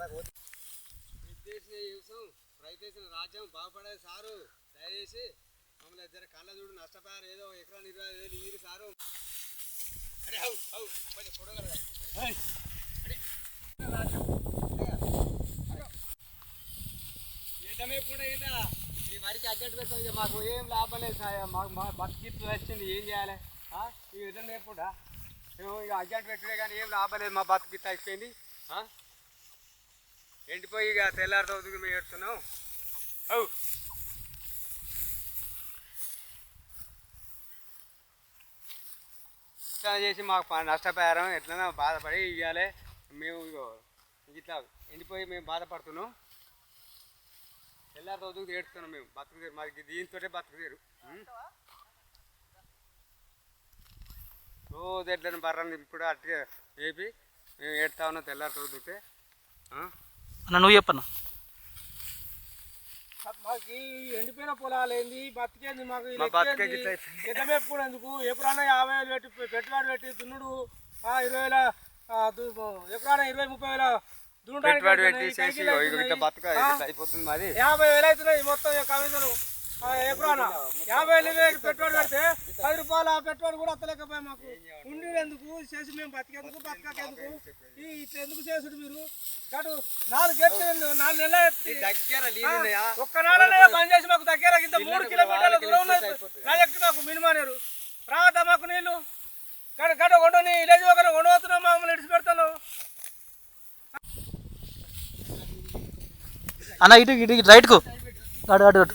విద్వేషణ యువసం రైతేసిన రాజ్యం బాగుపడేది సారు దయచేసి మమ్మల్ని ఇద్దరు కళ్ళ చూడు నష్టపోయారు ఏదో ఎకరా ఇరవై వేలు ఈరు సారు అరే హౌ హౌ కొంచెం చూడగలరా ఈతమే కూడా ఈత ఈ వరికి అగ్గట్టు పెట్టాలి మాకు ఏం లాభం లేదు సార్ మాకు మా బతికిట్లు వచ్చింది ఏం చేయాలి ఈ విధంగా మేపుడా మేము ఇక అగ్గట్టు పెట్టుడే కానీ ఏం లాభం లేదు మా బతికిట్లు అయిపోయింది ఎండిపోయి ఇక తెల్లారి ఉదుగు మేము ఏడుతున్నాం అవు. ఇట్లా చేసి మాకు నష్టపరిహారం నష్టపోయారం ఎట్లైనా బాధపడి ఇవ్వాలి మేము ఇట్లా ఎండిపోయి మేము బాధపడుతున్నాం. తెల్లారి రోజుకు ఏడుస్తున్నాం మేము. బతుకుదేరు మాకు దీంతో బతుకుదేరు రోజు ఎట్లని బర్రని ఇప్పుడు అట్టే వేపి మేము ఏడుతా ఉన్నాం తెల్లారి ఉదిగితే అన్న నువ్వు చెప్పన్న. మాకు ఎండిపోయిన పొలాలు ఏంది? బతికేంది మాకు. ఎట్ల మేపుకునేందుకు ఎప్పుడన్నా యాభై వేలు పెట్టి పెట్టుబడి పెట్టి దున్నుడు. ఆ, ఇరవై వేల ఎప్పుడన్నా ఇరవై ముప్పై వేల దున్నడానికి మాది. యాభై వేలు అవుతున్నాయి మొత్తం కమిషన్ ఎప్పుడన్నా యాభై వేలు వేలు పెట్టుబడి పెడితే పది రూపాయలు ఆ పెట్టుబడి కూడా వస్తలేకపోయా మాకు. ఉండి ఎందుకు? చేసి మేము బతికేందుకు బతకకేందుకు? ఈ ఇట్లా ఎందుకు చేసుడు మీరు? గడు నాలుగు గేట్లు నాలుగు నెలలు ఎత్తి దగ్గర ఒక్క నాడనే బంద్ చేసి మాకు దగ్గర ఇంత మూడు కిలోమీటర్ల దూరం ఉన్నది ప్రాజెక్ట్ మాకు మినిమానేరు రావద్దా మాకు నీళ్ళు? గడ గడ కొండని విలేజ్ ఒకరు కొండవుతున్నాం మమ్మల్ని ఇడిచి పెడతాను. అన్న ఇటు ఇటు ఇటు రైట్కు. అటు అటు అటు.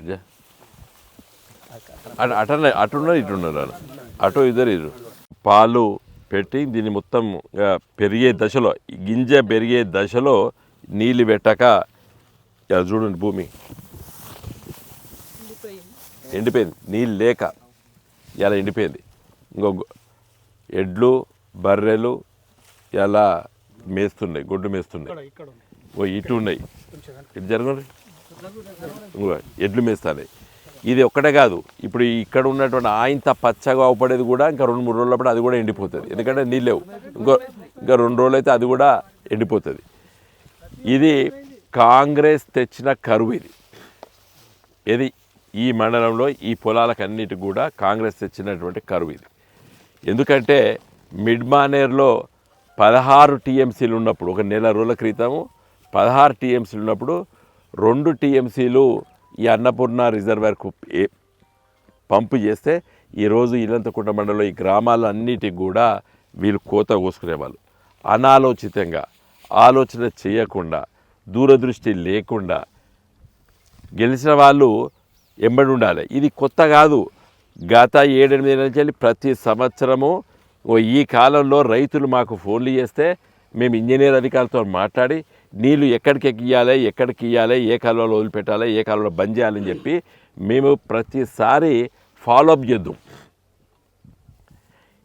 ఇదే. అటు అటున్నారు ఇటున్నారు అటు ఇద్దరు ఇరు. పాలు పెట్టి దీన్ని మొత్తం పెరిగే దశలో గింజ పెరిగే దశలో నీళ్ళు పెట్టక చూడండి భూమి. ఎండిపోయింది. నీళ్ళు లేక ఇలా ఎండిపోయింది? ఇంకో ఎడ్లు బర్రెలు ఇలా మేస్తున్నాయి గొడ్డు మేస్తున్నాయి? ఓ ఇటు ఉన్నాయి. ఇటు జరగండి. ఇంకో ఎడ్లు మేస్తాయి ఇది ఒక్కటే కాదు. ఇప్పుడు ఇక్కడ ఉన్నటువంటి ఆయంత పచ్చగా అవపడేది కూడా ఇంకా రెండు మూడు రోజులప్పుడు అది కూడా ఎండిపోతుంది. ఎందుకంటే నీళ్ళు లేవు. ఇంకో ఇంకా రెండు రోజులు అయితే అది కూడా ఎండిపోతుంది. ఇది కాంగ్రెస్ తెచ్చిన కరువు ఇది. ఇది ఈ మండలంలో ఈ పొలాలకన్నిటి కూడా కాంగ్రెస్ తెచ్చినటువంటి కరువు ఇది. ఎందుకంటే మిడ్మానేర్లో పదహారు టీఎంసీలు ఉన్నప్పుడు ఒక నెల రోజుల క్రితము పదహారు టీఎంసీలు ఉన్నప్పుడు రెండు టీఎంసీలు ఈ అన్నపూర్ణ రిజర్వర్కు పంపు చేస్తే ఈరోజు ఇల్లంతకుంట మండలంలో ఈ గ్రామాలన్నిటికి కూడా వీళ్ళు కోత కోసుకునేవాళ్ళు. అనాలోచితంగా ఆలోచన చేయకుండా దూరదృష్టి లేకుండా గెలిచిన వాళ్ళు ఎంబడి ఉండాలి. ఇది కొత్త కాదు. గత ఏడెనిమిది నెలల నుంచి ప్రతి సంవత్సరము ఈ కాలంలో రైతులు మాకు ఫోన్లు చేస్తే మేము ఇంజనీర్ అధికారులతో మాట్లాడి నీళ్ళు ఎక్కడికి ఎక్కియాలి ఎక్కడికి ఇవ్వాలి ఏ కాలువలో వదిలిపెట్టాలి ఏ కాలువలో బంద్ చేయాలని చెప్పి మేము ప్రతిసారి ఫాలోఅప్ చేద్దాం.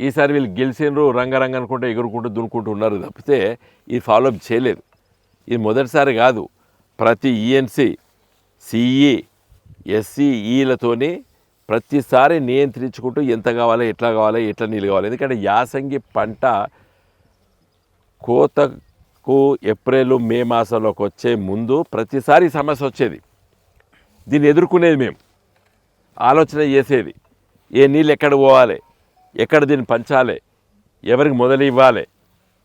ఈసారి వీళ్ళు గెలిచినరు రంగరంగ అనుకుంటే ఎగురుకుంటూ దునుకుంటూ ఉన్నారు తప్పితే ఇది ఫాలోఅప్ చేయలేదు. ఇది మొదటిసారి కాదు. ప్రతి ఈఎన్సి సిఈ ఎస్సీఈలతోని ప్రతిసారి నియంత్రించుకుంటూ ఎంత కావాలి ఎట్లా కావాలి ఎట్లా నీళ్ళు కావాలి. ఎందుకంటే యాసంగి పంట కోతకు ఏప్రిల్ మే మాసంలోకి వచ్చే ముందు ప్రతిసారి సమస్య వచ్చేది. దీన్ని ఎదుర్కొనేది మేము. ఆలోచన చేసేది. ఏ నీళ్ళు ఎక్కడ పోవాలి? ఎక్కడ దీన్ని పంచాలి? ఎవరికి మొదలు ఇవ్వాలి?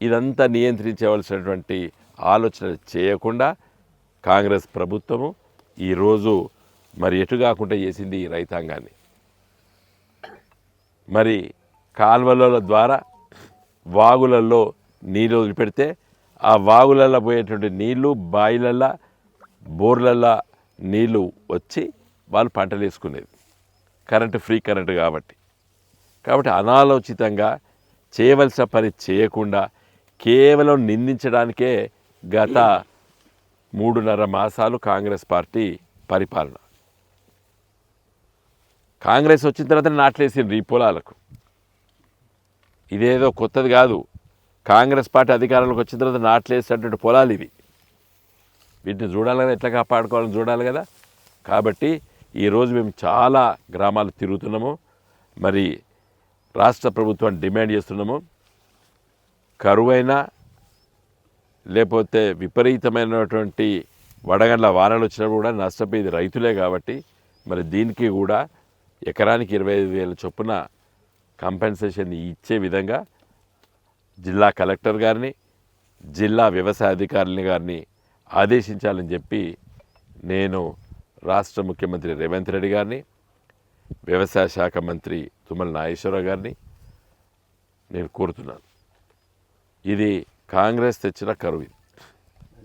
ఇదంతా నియంత్రించవలసినటువంటి ఆలోచన చేయకుండా కాంగ్రెస్ ప్రభుత్వము ఈరోజు మరి ఎటు కాకుండా చేసింది ఈ రైతాంగాన్ని. మరి కాల్వల ద్వారా వాగులలో నీళ్ళు వదిలిపెడితే ఆ వాగులలో పోయేటువంటి నీళ్ళు బాయిలల్లో బోర్లల్లో నీళ్ళు వచ్చి వాళ్ళు పంటలు వేసుకునేది. కరెంటు ఫ్రీ కరెంటు కాబట్టి. కాబట్టి అనాలోచితంగా చేయవలసిన పని చేయకుండా కేవలం నిందించడానికే గత మూడున్నర మాసాలు కాంగ్రెస్ పార్టీ పరిపాలన. కాంగ్రెస్ వచ్చిన తర్వాత నాట్లేసింది ఈ పొలాలకు. ఇదేదో కొత్తది కాదు. కాంగ్రెస్ పార్టీ అధికారంలోకి వచ్చిన తర్వాత నాట్లేసినటువంటి పొలాలు ఇవి. వీటిని చూడాలి కదా ఎట్లా కాపాడుకోవాలని చూడాలి కదా. కాబట్టి ఈరోజు మేము చాలా గ్రామాలు తిరుగుతున్నాము. మరి రాష్ట్ర ప్రభుత్వాన్ని డిమాండ్ చేస్తున్నాము. కరువైనా లేకపోతే విపరీతమైనటువంటి వడగండ్ల వానలు వచ్చినప్పుడు కూడా నష్టపోయేది రైతులే కాబట్టి మరి దీనికి కూడా ఎకరానికి ఇరవై ఐదు వేల చొప్పున కంపెన్సేషన్ ఇచ్చే విధంగా జిల్లా కలెక్టర్ గారిని జిల్లా వ్యవసాయ అధికారులని గారిని ఆదేశించాలని చెప్పి నేను రాష్ట్ర ముఖ్యమంత్రి రేవంత్ రెడ్డి గారిని వ్యవసాయ శాఖ మంత్రి తుమ్మల నాగేశ్వరరావు గారిని నేను కోరుతున్నాను. ఇది కాంగ్రెస్ తెచ్చిన కరువు ఇది.